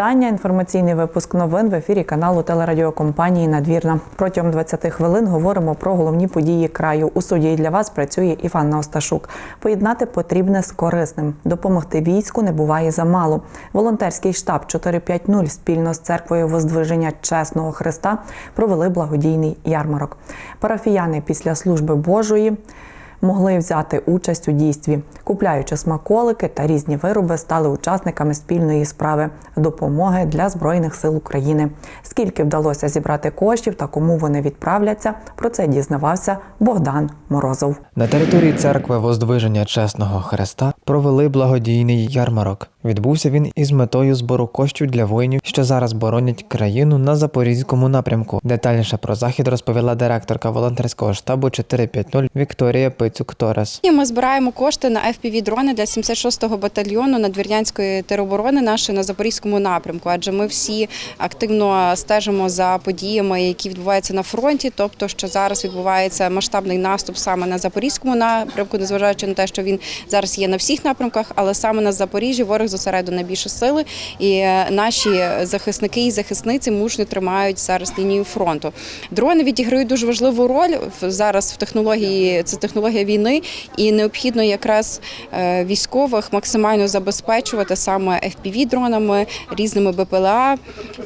Вітання. Інформаційний випуск новин в ефірі каналу телерадіокомпанії Надвірна. Протягом 20 хвилин говоримо про головні події краю. У суді для вас працює Іванна Осташук. Поєднати потрібне з корисним. Допомогти війську не буває замало. Волонтерський штаб 450 спільно з церквою Воздвиження Чесного Христа провели благодійний ярмарок. Парафіяни після служби Божої могли взяти участь у дійстві, купляючи смаколики та різні вироби, стали учасниками спільної справи допомоги для збройних сил України. Скільки вдалося зібрати коштів та кому вони відправляться, про це дізнавався Богдан Морозов. На території церкви Воздвиження Чесного Христа провели благодійний ярмарок. Відбувся він із метою збору коштів для воїнів, що зараз боронять країну на запорізькому напрямку. Детальніше про захід розповіла директорка волонтерського штабу 450 Вікторія Пицюк Торес. Ми збираємо кошти на fpv дрони для 76-го батальйону надвірнянської тероборони нашої на запорізькому напрямку. Адже ми всі активно стежимо за подіями, які відбуваються на фронті. Тобто, що зараз відбувається масштабний наступ саме на запорізькому напрямку, незважаючи на те, що він зараз є на всіх напрямках, але саме на Запоріжжі ворог зосередив найбільше сили, і е, наші захисники і захисниці мужньо тримають зараз лінію фронту. Дрони відіграють дуже важливу роль зараз в технології. Це технологія війни, і необхідно якраз е, військових максимально забезпечувати саме fpv дронами, різними БПЛА.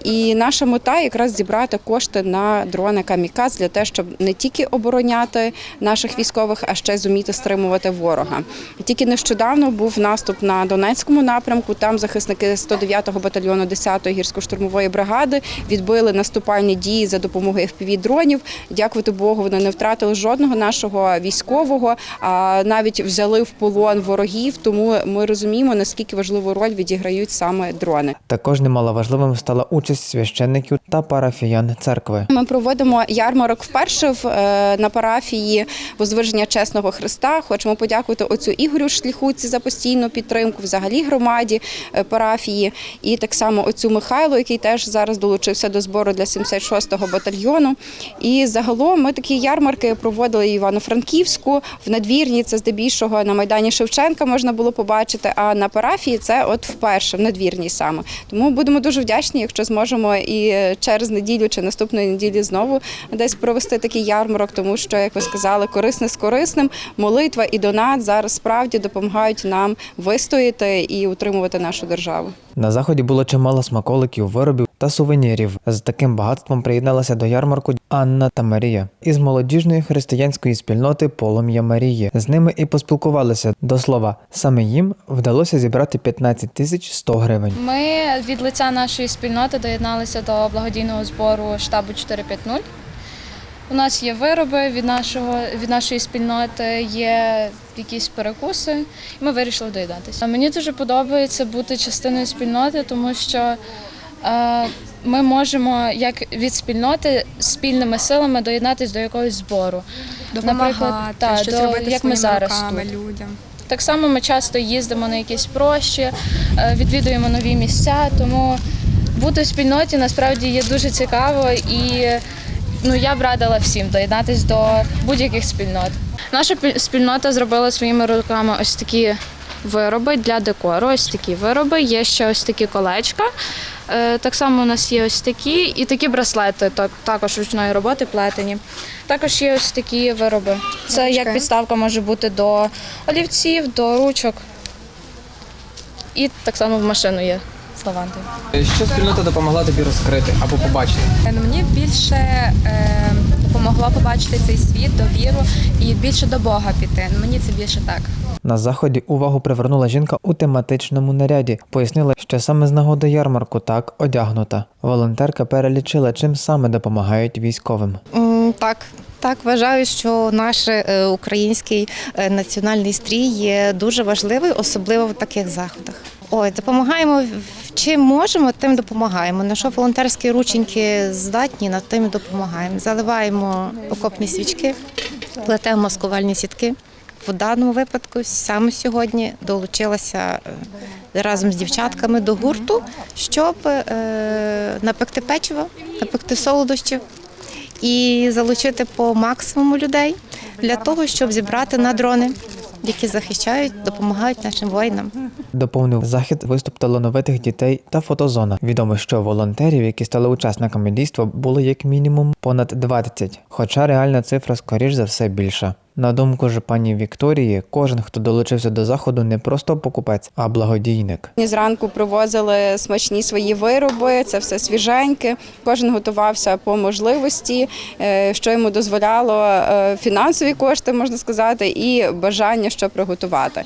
І наша мета якраз зібрати кошти на дрони Каміказ для того, щоб не тільки обороняти наших військових, а ще зуміти стримувати ворога. Тільки нещодавно був наступ на Донецькому напрямку. Там захисники 109-го батальйону 10-ї гірсько-штурмової бригади відбили наступальні дії за допомогою fpv дронів. Дякувати Богу, вони не втратили жодного нашого військового, а навіть взяли в полон ворогів. Тому ми розуміємо наскільки важливу роль відіграють саме дрони. Також немаловажливим стала участь священників та парафіян церкви. Ми проводимо ярмарок вперше е, на парафії Возвиження Чесного Христа. Хочемо подякувати оцю Ігорю Шліхуці за постійну підтримку, взагалі громаді е, парафії, і так само оцю Михайло, який теж зараз долучився до збору для 76-го батальйону. І загалом ми такі ярмарки проводили Івано-Франківську, в надвірні. Це здебільшого на майдані Шевченка можна було побачити. А на парафії це от вперше в надвірній саме. Тому будемо дуже вдячні, якщо зможемо і через неділю чи наступної неділі знову десь провести такий ярмарок, тому що, як ви сказали, корисне з корисним, молитва і донат зараз справді допомагають нам вистояти і утримувати нашу державу. На заході було чимало смаколиків, виробів та сувенірів. З таким багатством приєдналася до ярмарку Анна та Марія із молодіжної християнської спільноти Полум'я Марії. З ними і поспілкувалися. До слова, саме їм вдалося зібрати 15 тисяч 100 гривень. Ми від лиця нашої спільноти доєдналися до благодійного збору штабу 450. У нас є вироби від, нашого, від нашої спільноти, є якісь перекуси, і ми вирішили доєднатися. Мені дуже подобається бути частиною спільноти, тому що е, ми можемо як від спільноти спільними силами доєднатися до якогось збору. допомагати, та, щось до- робити як ми зараз руками тут. людям. Так само ми часто їздимо на якісь прощі, е, відвідуємо нові місця, тому бути в спільноті насправді є дуже цікаво і ну, я б радила всім доєднатися до будь-яких спільнот. Наша пі- спільнота зробила своїми руками ось такі вироби для декору. Ось такі вироби. Є ще ось такі колечка. Е, Так само у нас є ось такі і такі браслети, також ручної роботи плетені. Також є ось такі вироби. Це як підставка може бути до олівців, до ручок. І так само в машину є з. Що спільнота допомогла тобі розкрити або побачити? Е, ну, Мені більше е, допомогло побачити цей світ, довіру і більше до Бога піти. Ну, Мені це більше так. На заході увагу привернула жінка у тематичному наряді. Пояснила, що саме з нагоди ярмарку так одягнута. Волонтерка перелічила, чим саме допомагають військовим. Так, так вважаю, що наш е, український е, національний стрій є дуже важливий, особливо в таких заходах. Ой, допомагаємо чим можемо, тим допомагаємо. На що волонтерські рученьки здатні, над тим допомагаємо. Заливаємо окопні свічки, плетемо маскувальні сітки. В даному випадку саме сьогодні долучилася е, разом з дівчатками до гурту, щоб напекти печиво, напекти солодощів і залучити по максимуму людей для того, щоб зібрати на дрони. які захищають, допомагають нашим воїнам. Доповнив захід виступ талановитих дітей та фотозона. Відомо, що волонтерів, які стали учасниками дійства, було як мінімум понад 20, хоча реальна цифра скоріш за все більша. На думку ж пані Вікторії, кожен, хто долучився до заходу, не просто покупець, а благодійник. Зранку привозили смачні свої вироби, це все свіженьке. Кожен готувався по можливості, е, що йому дозволяло е, фінансові кошти, можна сказати, і бажання, що приготувати.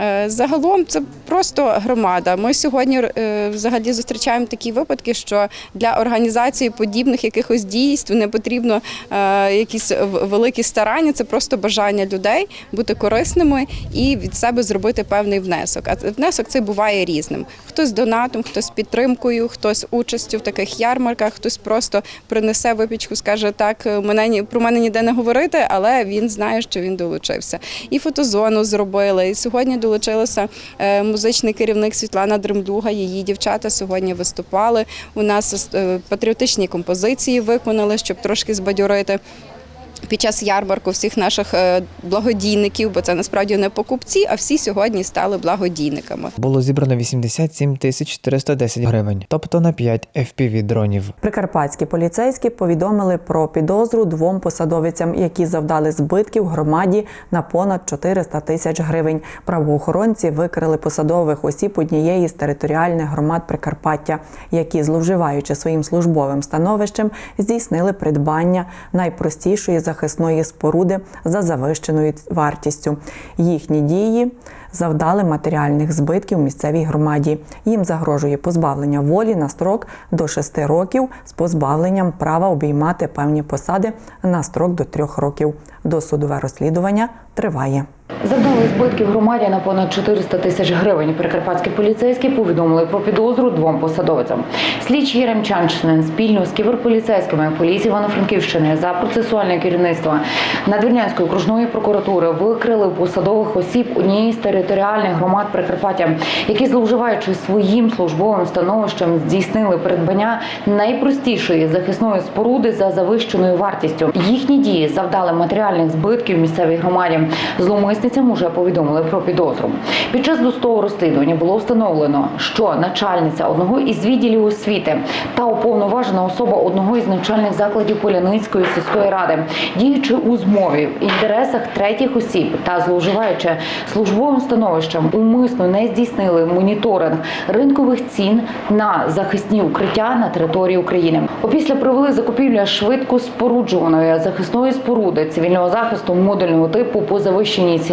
Е, Загалом це просто громада. Ми сьогодні е, взагалі зустрічаємо такі випадки, що для організації подібних якихось дійств не потрібно е, якісь великі старання, це просто бажання людей бути корисними і від себе зробити певний внесок. А внесок цей буває різним: хтось донатом, хтось підтримкою, хтось участю в таких ярмарках, хтось просто принесе випічку, скаже так, мене про мене ніде не говорити, але він знає, що він долучився. І фотозону зробили. І сьогодні долучилася е, музичний керівник Світлана Дремлюга. Її дівчата сьогодні виступали. У нас е, патріотичні композиції виконали, щоб трошки збадьорити. Під час ярмарку всіх наших е, благодійників, бо це насправді не покупці, а всі сьогодні стали благодійниками. Було зібрано 87 тисяч 410 гривень, тобто на 5 FPV дронів. Прикарпатські поліцейські повідомили про підозру двом посадовицям, які завдали збитків громаді на понад 400 тисяч гривень. Правоохоронці викрили посадових осіб однієї з територіальних громад Прикарпаття, які, зловживаючи своїм службовим становищем, здійснили придбання найпростішої захисної споруди за завищеною вартістю. Їхні дії завдали матеріальних збитків місцевій громаді. Їм загрожує позбавлення волі на строк до 6 років з позбавленням права обіймати певні посади на строк до 3 років. Досудове розслідування триває. Завдали збитків громаді на понад 400 тисяч гривень. Прикарпатські поліцейські повідомили про підозру двом посадовцям. Слідчий Єремчанщини спільно з кіберполіцейськими поліції Івано-Франківщини за процесуальне керівництво Надвірнянської окружної прокуратури викрили посадових осіб однієї з територіальних громад Прикарпаття, які зловживаючи своїм службовим становищем, здійснили придбання найпростішої захисної споруди за завищеною вартістю. Їхні дії завдали матеріальних збитків місцевій громаді. Зловмисницям уже повідомили про підозру. Під час достового розслідування було встановлено, що начальниця одного із відділів освіти та уповноважена особа одного із навчальних закладів Поляницької сільської ради, діючи у змові в інтересах третіх осіб та зловживаючи службовим становищем, умисно не здійснили моніторинг ринкових цін на захисні укриття на території України. Опісля провели закупівлю швидко споруджуваної захисної споруди цивільного захисту модульного типу по завищеній ціні.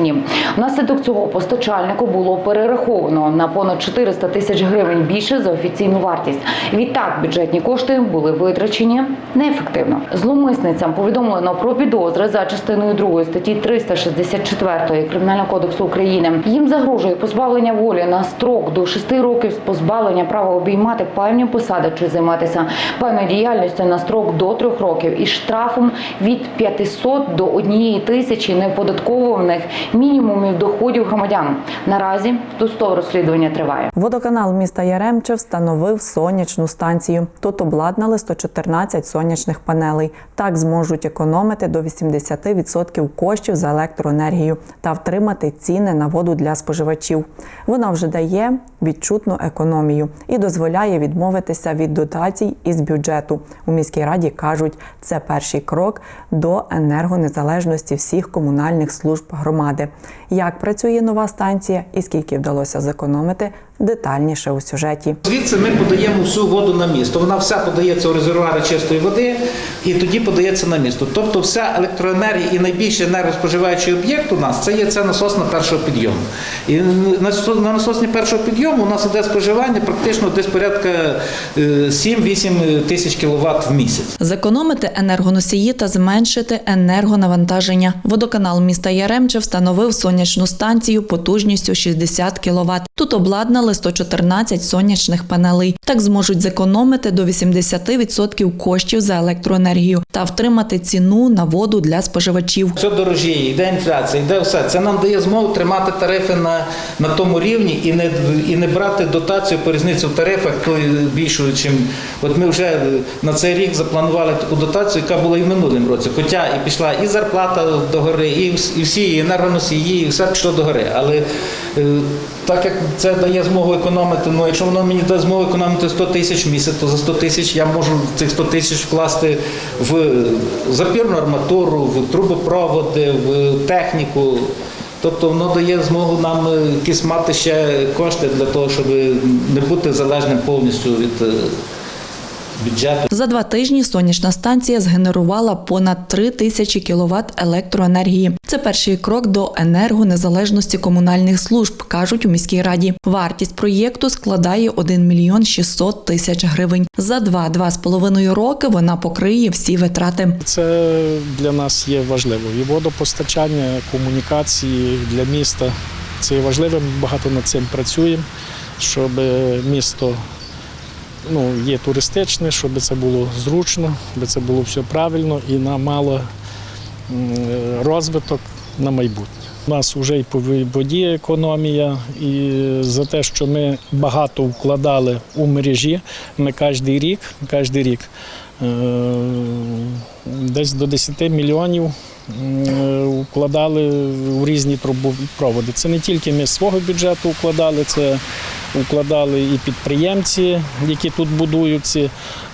Внаслідок цього постачальнику було перераховано на понад 400 тисяч гривень більше за офіційну вартість. Відтак бюджетні кошти були витрачені неефективно. Зловмисницям повідомлено про підозри за частиною 2 статті 364 Кримінального кодексу України. Їм загрожує позбавлення волі на строк до 6 років з позбавлення права обіймати певні посади чи займатися певною діяльністю на строк до 3 років із штрафом від 500 до 1 тисячі неоподаткованих мінімумів доходів громадян. Наразі досудове розслідування триває. Водоканал міста Яремче встановив сонячну станцію. Тут обладнали 114 сонячних панелей. Так зможуть економити до 80% коштів за електроенергію та втримати ціни на воду для споживачів. Вона вже дає відчутну економію і дозволяє відмовитися від дотацій із бюджету. У міській раді кажуть, це перший крок до енергонезалежності всіх комунальних служб громади. Як працює нова станція і скільки вдалося зекономити, детальніше у сюжеті. Звідси ми подаємо всю воду на місто. Вона вся подається у резервуари чистої води і тоді подається на місто. Тобто вся електроенергія і найбільший енергоспоживаючий об'єкт у нас це є це насосна першого підйому. І на насосні першого підйому у нас іде споживання практично десь порядка е, 7-8 тисяч кВт в місяць. Зекономити енергоносії та зменшити енергонавантаження. Водоканал міста Яремче встановив сонячну станцію потужністю 60 кВт. Тут обладнали встановили 114 сонячних панелей. Так зможуть зекономити до 80% коштів за електроенергію та втримати ціну на воду для споживачів. Все дорожіє, йде інфляція, йде все. Це нам дає змогу тримати тарифи на, на тому рівні і не, і не брати дотацію по різниці в тарифах більшою, чим от ми вже на цей рік запланували таку дотацію, яка була і в минулому році. Хоча і пішла і зарплата до гори, і, всі і енергоносії, і все пішло до гори. Але е, так як це дає змогу економити, ну якщо воно мені дасть змогу економити 100 тисяч в місяць, то за 100 тисяч я можу цих 100 тисяч вкласти в запірну арматуру, в трубопроводи, в техніку. Тобто воно дає змогу нам якісь мати ще кошти для того, щоб не бути залежним повністю від е, бюджету. За два тижні сонячна станція згенерувала понад 3 тисячі кіловат електроенергії. Це перший крок до енергонезалежності комунальних служб, кажуть у міській раді. Вартість проєкту складає 1 мільйон 600 тисяч гривень. За два-два з половиною роки вона покриє всі витрати. Це для нас є важливо. І водопостачання, комунікації для міста. Це є важливо. Ми багато над цим працюємо, щоб місто ну, є туристичне, щоб це було зручно, щоб це було все правильно і нам мало розвиток на майбутнє. У нас вже і по воді економія, і за те, що ми багато вкладали у мережі, ми кожен рік, кожен рік е, десь до 10 мільйонів вкладали у різні трубопроводи. Це не тільки ми свого бюджету вкладали, це укладали і підприємці, які тут будуються.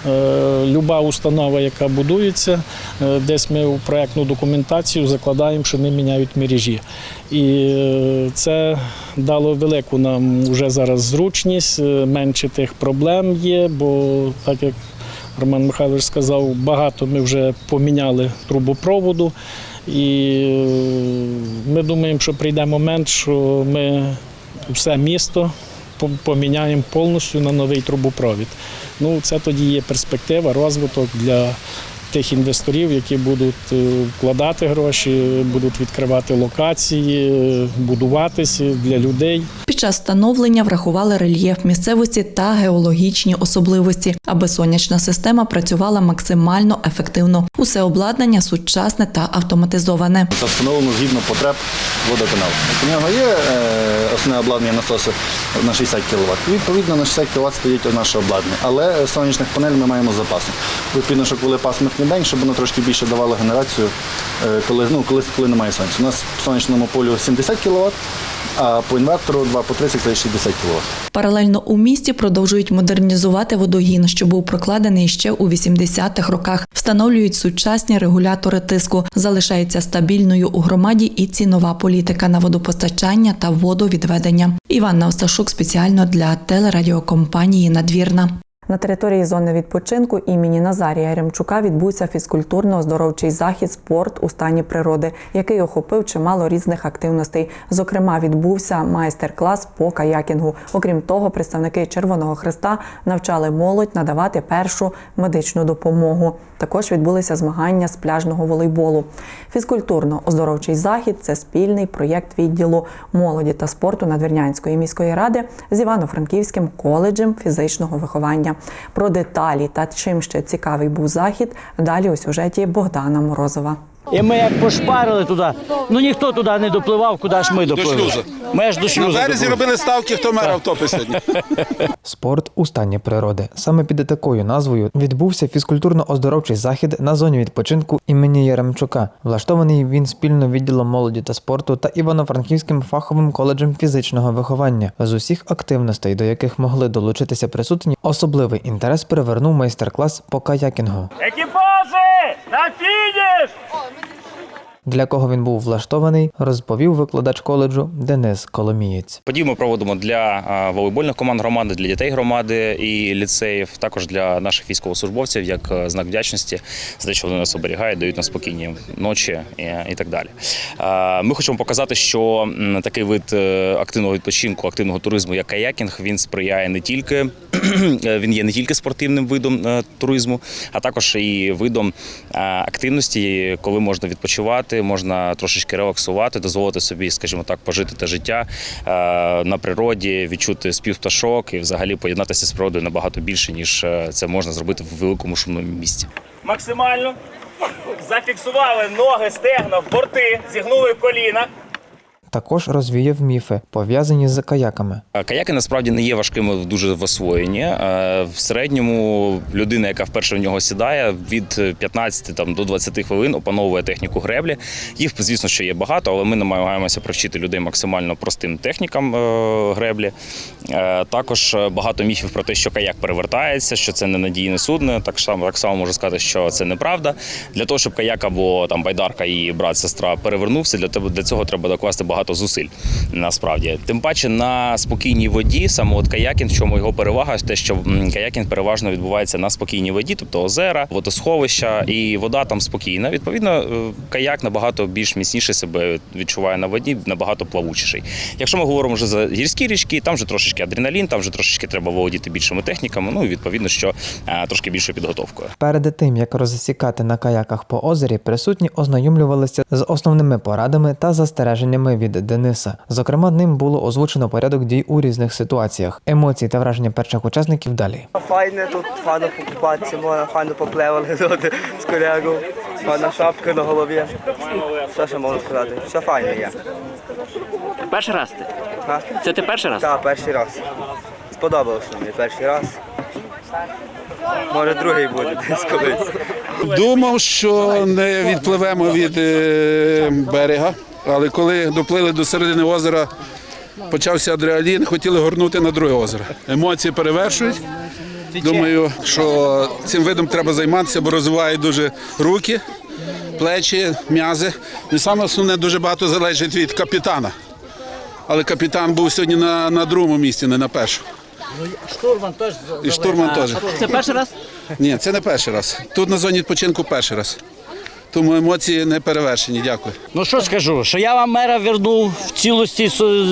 Е, Люба установа, яка будується, е, десь ми у проєктну документацію закладаємо, що вони міняють мережі. І е, це дало велику нам вже зараз зручність, менше тих проблем є, бо так як Роман Михайлович сказав, багато ми вже поміняли трубопроводу. І ми думаємо, що прийде момент, що ми все місто поміняємо повністю на новий трубопровід. Ну, це тоді є перспектива, розвиток для тих інвесторів, які будуть е, вкладати гроші, будуть відкривати локації, будуватися для людей. Під час встановлення врахували рельєф місцевості та геологічні особливості, аби сонячна система працювала максимально ефективно. Усе обладнання сучасне та автоматизоване. Це встановлено згідно потреб водоканалу. У нього є е, основне обладнання насосу на 60 кВт. Відповідно, на 60 кВт стоїть наше обладнання. Але сонячних панелей ми маємо з запасом. Відповідно, що коли пасмурний день, щоб воно трошки більше давало генерацію, е, коли, ну, коли, коли немає сонця. У нас в сонячному полю 70 кВт, а по інвертору 2 по 30 це 60 кВт. Паралельно у місті продовжують модернізувати водогін, що був прокладений ще у 80-х роках. Встановлюють сучасні регулятори тиску. Залишається стабільною у громаді і цінова політика на водопостачання та водовідведення. Іванна Осташук спеціально для телерадіокомпанії Надвірна. На території зони відпочинку імені Назарія Ремчука відбувся фізкультурно-оздоровчий захід спорт у стані природи, який охопив чимало різних активностей. Зокрема, відбувся майстер-клас по каякінгу. Окрім того, представники Червоного Хреста навчали молодь надавати першу медичну допомогу. Також відбулися змагання з пляжного волейболу. Фізкультурно-оздоровчий захід це спільний проєкт відділу молоді та спорту Надвірнянської міської ради з Івано-Франківським коледжем фізичного виховання. Про деталі та чим ще цікавий був захід далі у сюжеті Богдана Морозова. І ми як пошпарили туди, ну ніхто туди не допливав, куди ж ми допливли. шлюзу. Ми ж до На шлюзу березі допливли. робили ставки, хто мера втопить сьогодні. Спорт у стані природи. Саме під такою назвою відбувся фізкультурно-оздоровчий захід на зоні відпочинку імені Яремчука. Влаштований він спільно відділом молоді та спорту та Івано-Франківським фаховим коледжем фізичного виховання. З усіх активностей, до яких могли долучитися присутні, особливий інтерес привернув майстер-клас по каякінгу. Екіпажі! На фініш! Для кого він був влаштований, розповів викладач коледжу Денис Коломієць. Подію ми проводимо для волейбольних команд громади, для дітей громади і ліцеїв, також для наших військовослужбовців, як е, знак вдячності за те, що вони нас оберігають, дають нам спокійні ночі і, і так далі. Ми хочемо показати, що такий вид е, активного відпочинку, активного туризму, як каякінг, він сприяє не тільки він є не тільки спортивним видом е, туризму, а також і видом е, активності, коли можна відпочивати, можна трошечки релаксувати, дозволити собі, скажімо так, пожити те життя е, на природі, відчути спів пташок і взагалі поєднатися з природою набагато більше, ніж це можна зробити в великому шумному місті. Максимально зафіксували ноги, стегна в борти, зігнули коліна. Також розвіяв міфи, пов'язані з каяками. Каяки насправді не є важкими дуже в освоєнні. Е, В середньому людина, яка вперше в нього сідає, від 15 там, до 20 хвилин опановує техніку греблі. Їх, звісно, що є багато, але ми намагаємося привчити людей максимально простим технікам е, греблі. Е, Також багато міфів про те, що каяк перевертається, що це ненадійне судно. Так само, так само можу сказати, що це неправда. Для того, щоб каяк або там байдарка і брат, сестра перевернувся, для цього треба докласти багато зусиль. Насправді, тим паче на спокійній воді, саме от каякінг, в чому його перевага, те, що м, каякінг переважно відбувається на спокійній воді, тобто озера, водосховища, і вода там спокійна. Відповідно, е, каяк набагато більш міцніше себе відчуває на воді, набагато плавучіший. Якщо ми говоримо вже за гірські річки, там вже трошечки адреналін, там вже трошечки треба володіти більшими техніками. Ну і відповідно, що е, трошки більшою підготовкою. Перед тим як розсікати на каяках по озері, присутні ознайомлювалися з основними порадами та застереженнями від Дениса. Зокрема, ним було озвучено порядок дій у різних ситуаціях. Емоції та враження перших учасників далі. Файне тут, файно покупатися, можна файно попливали з колегою, файна шапка на голові. Що ще можна сказати? Все файне є. Перший раз ти? А? Це ти перший раз? Так, перший раз. Сподобалося мені перший раз. Може другий буде десь колись. Думав, що не відпливемо від е, берега, але коли доплили до середини озера, почався адреналін, хотіли горнути на друге озеро. Емоції перевершують. Думаю, що цим видом треба займатися, бо розвиває дуже руки, плечі, м'язи. І саме основне дуже багато залежить від капітана. Але капітан був сьогодні на, на другому місці, не на першому. Штурман теж. І штурман теж. Це перший раз? Ні, це не перший раз. Тут на зоні відпочинку перший раз. Тому емоції не перевершені. Дякую. Ну що скажу, що я вам мера вернув в цілості,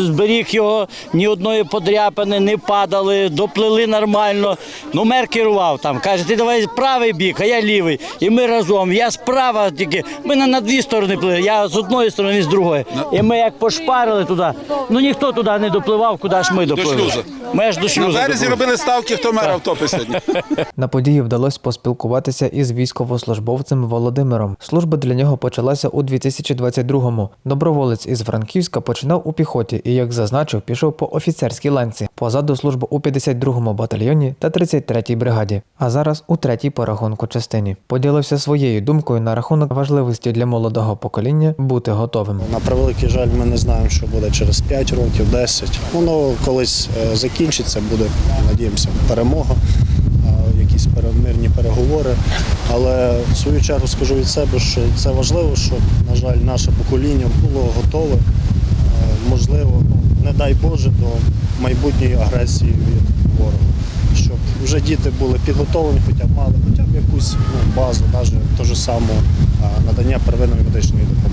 зберіг його, ні одної подряпини, не падали, доплили нормально. Ну мер керував там. Каже, ти давай правий бік, а я лівий. І ми разом. Я справа тільки. Ми на, на дві сторони плили. Я з одної сторони, з другої. І ми як пошпарили туди. Ну ніхто туди не допливав, куди ж ми допливли. шлюзу. Ми ж до На березі допливли. робили ставки, хто мера втопить сьогодні. На події вдалося поспілкуватися із військовослужбовцем Володимиром. Служба для нього почалася у 2022-му. Доброволець із Франківська починав у піхоті і, як зазначив, пішов по офіцерській ланці. Позаду служба у 52-му батальйоні та 33-й бригаді. А зараз у третій по рахунку частині. Поділився своєю думкою на рахунок важливості для молодого покоління бути готовим. На превеликий жаль, ми не знаємо, що буде через 5 років, 10. Воно колись е, закінчиться, буде, надіємося, перемога, якісь перемирні переговори. Але в свою чергу скажу від себе, що це важливо, щоб, на жаль, наше покоління було готове, е, можливо, ну, не дай Боже, до майбутньої агресії від ворога. Щоб вже діти були підготовлені, хоча б мали хоча б якусь ну, базу, навіть того ж самого е, надання первинної медичної допомоги.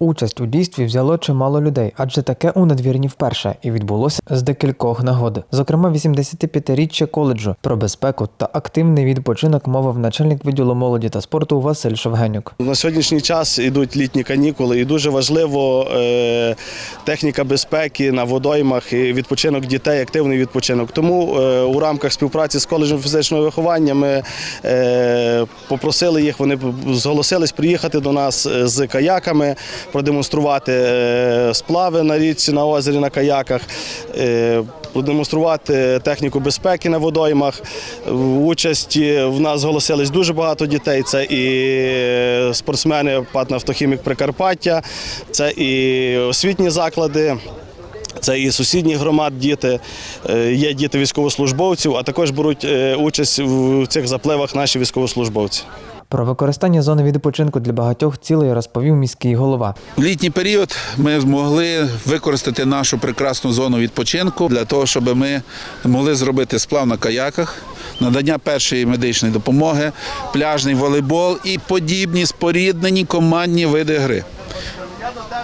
Участь у дійстві взяло чимало людей, адже таке у надвірні вперше і відбулося з декількох нагод. Зокрема, 85-річчя коледжу про безпеку та активний відпочинок мовив начальник відділу молоді та спорту Василь Шевгенюк. На сьогоднішній час йдуть літні канікули, і дуже важливо е, техніка безпеки на водоймах, і відпочинок дітей, активний відпочинок. Тому е, у рамках співпраці з коледжем фізичного виховання ми е, попросили їх, вони зголосились приїхати до нас е, з каяками, продемонструвати е, сплави на річці, на озері, на каяках. е, Продемонструвати техніку безпеки на водоймах. В участі в нас зголосились дуже багато дітей. Це і спортсмени ПАТ «Нафтохімік Прикарпаття, це і освітні заклади. Це і сусідніх громад діти, е, є діти військовослужбовців, а також беруть е, участь в цих запливах наші військовослужбовці. Про використання зони відпочинку для багатьох цілей розповів міський голова. В літній період ми змогли використати нашу прекрасну зону відпочинку для того, щоб ми могли зробити сплав на каяках, надання першої медичної допомоги, пляжний волейбол і подібні споріднені командні види гри.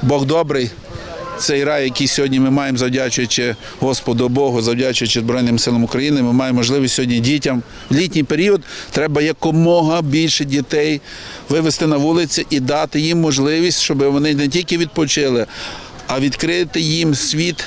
Бог добрий. Цей рай, який сьогодні ми маємо, завдячуючи Господу Богу, завдячуючи Збройним силам України, ми маємо можливість сьогодні дітям. В літній період треба якомога більше дітей вивести на вулиці і дати їм можливість, щоб вони не тільки відпочили, а відкрити їм світ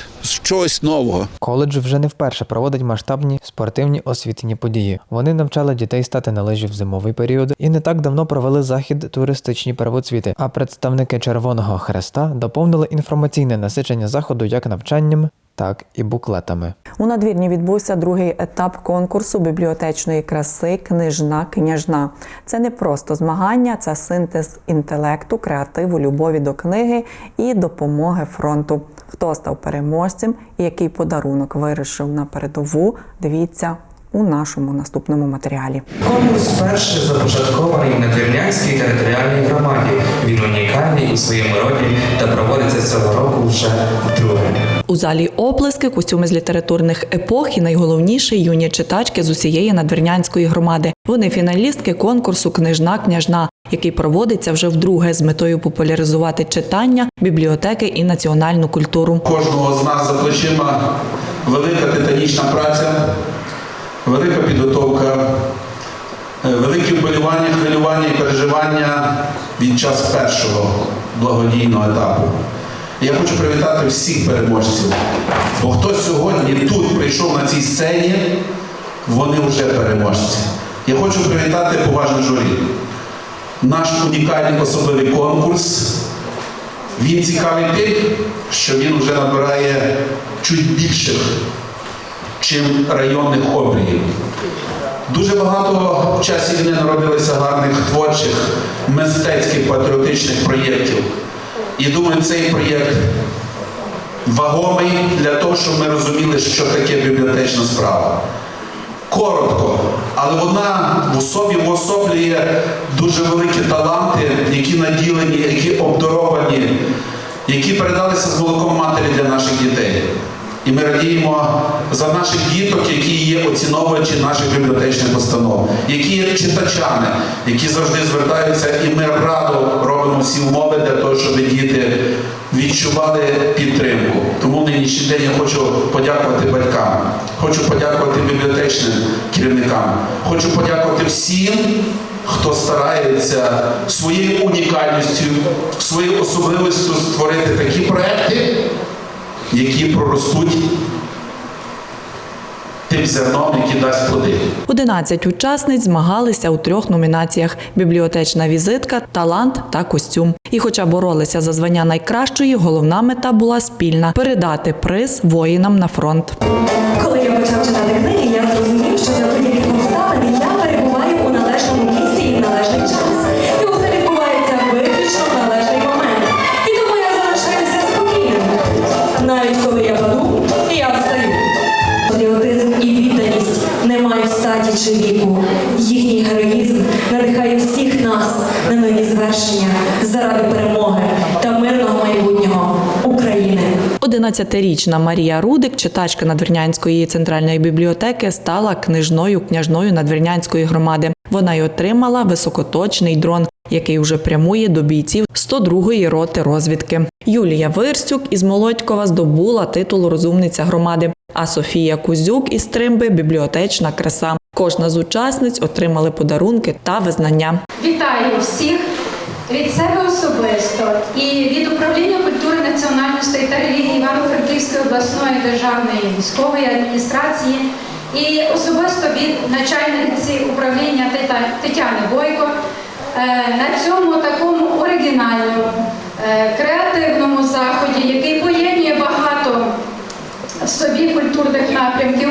чогось нового. Коледж вже не вперше проводить масштабні спортивні освітні події. Вони навчали дітей стати на лижі в зимовий період і не так давно провели захід туристичні первоцвіти. А представники Червоного Хреста доповнили інформаційне насичення заходу як навчанням, так і буклетами. У надвірні відбувся другий етап конкурсу бібліотечної краси Книжна княжна. Це не просто змагання, це синтез інтелекту, креативу, любові до книги і допомоги фронту. Хто став переможцем і який подарунок вирішив на передову? Дивіться у нашому наступному матеріалі. Конкурс вперше започаткований в Надвірнянській територіальній громаді. Він унікальний у своєму роді та проводиться цього року вже вдруге. У залі оплески, костюми з літературних епох і найголовніше юні читачки з усієї надвірнянської громади. Вони фіналістки конкурсу Книжна княжна, який проводиться вже вдруге з метою популяризувати читання, бібліотеки і національну культуру. Кожного з нас за плечима велика титанічна праця, велика підготовка, е, великі вболівання, хвилювання і переживання від час першого благодійного етапу. Я хочу привітати всіх переможців, бо хто сьогодні тут прийшов на цій сцені, вони вже переможці. Я хочу привітати поважне журі. Наш унікальний особливий конкурс він цікавий тим, що він вже набирає чуть більших, чим районних обріїв. Дуже багато в часі війни народилися гарних творчих, мистецьких, патріотичних проєктів. І думаю, цей проєкт вагомий для того, щоб ми розуміли, що таке бібліотечна справа. Коротко, але вона в особі уособлює дуже великі таланти, які наділені, які обдаровані, які передалися з молоком матері для наших дітей. І ми радіємо за наших діток, які є оціновувачі наших бібліотечних постанов, які є читачами, які завжди звертаються, і ми радо робимо всі умови для того, щоб діти відчували підтримку. Тому нинішній день я хочу подякувати батькам, хочу подякувати бібліотечним керівникам, хочу подякувати всім, хто старається своєю унікальністю, своєю особливістю створити такі проекти, які проростуть тим зерном, який дасть плоди. 11 учасниць змагалися у трьох номінаціях: бібліотечна візитка, талант та костюм. І, хоча боролися за звання найкращої, головна мета була спільна передати приз воїнам на фронт. Коли я почав читати книги, я зрозумів, що за будь-яких 11-річна Марія Рудик, читачка Надвірнянської центральної бібліотеки, стала книжною княжною Надвірнянської громади. Вона й отримала високоточний дрон, який вже прямує до бійців 102-ї роти розвідки. Юлія Вирстюк із Молодькова здобула титул розумниця громади. А Софія Кузюк із Тримби бібліотечна краса. Кожна з учасниць отримали подарунки та визнання. Вітаю всіх від себе особисто і від управління культури, національностей та релігії Івано-Франківської обласної державної військової адміністрації і особисто від начальниці управління Тетяни Бойко е, на цьому такому оригінальному, е, креативному заході, який поєднує багато в собі культурних напрямків.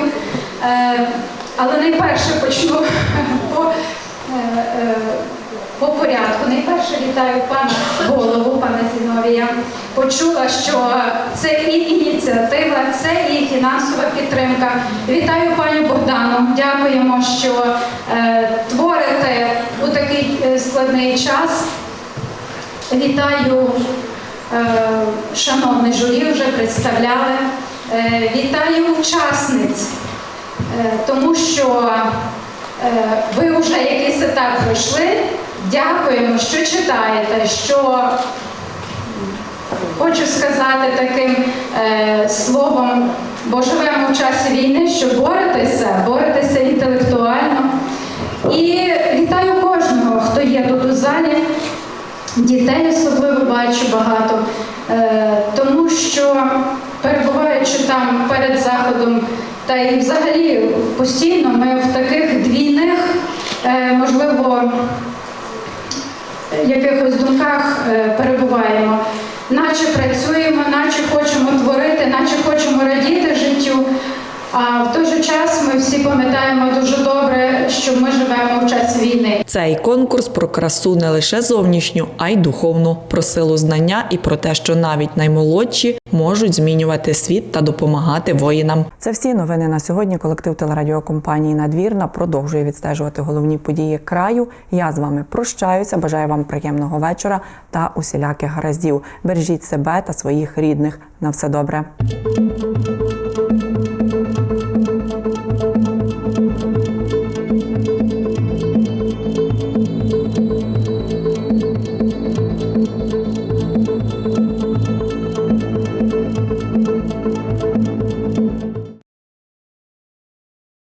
Е, Але найперше почну по, по порядку. Найперше вітаю пана голову, пана Зіновія. Почула, що це і ініціатива, це і фінансова підтримка. Вітаю пані Богдану. Дякуємо, що е, творите у такий е, складний час. Вітаю е, шановне журі, вже представляли. Е, Вітаю учасниць, е, тому що ви вже якийсь етап пройшли. Дякуємо, що читаєте, що хочу сказати таким е, словом, бо живемо в часі війни, що боретеся, боретеся інтелектуально. І вітаю кожного, хто є тут у залі. Дітей особливо бачу багато, е, тому що перебуваючи там перед заходом, та й взагалі постійно ми в таких двійних, е, можливо, якихось думках е, перебуваємо. Наче працюємо, наче хочемо творити, наче хочемо радіти життю. А в той же час ми всі пам'ятаємо дуже добре, що ми живемо в час війни. Цей конкурс про красу не лише зовнішню, а й духовну, про силу знання і про те, що навіть наймолодші можуть змінювати світ та допомагати воїнам. Це всі новини на сьогодні. Колектив телерадіокомпанії Надвірна продовжує відстежувати головні події краю. Я з вами прощаюся. Бажаю вам приємного вечора та усіляких гараздів. Бережіть себе та своїх рідних. На все добре.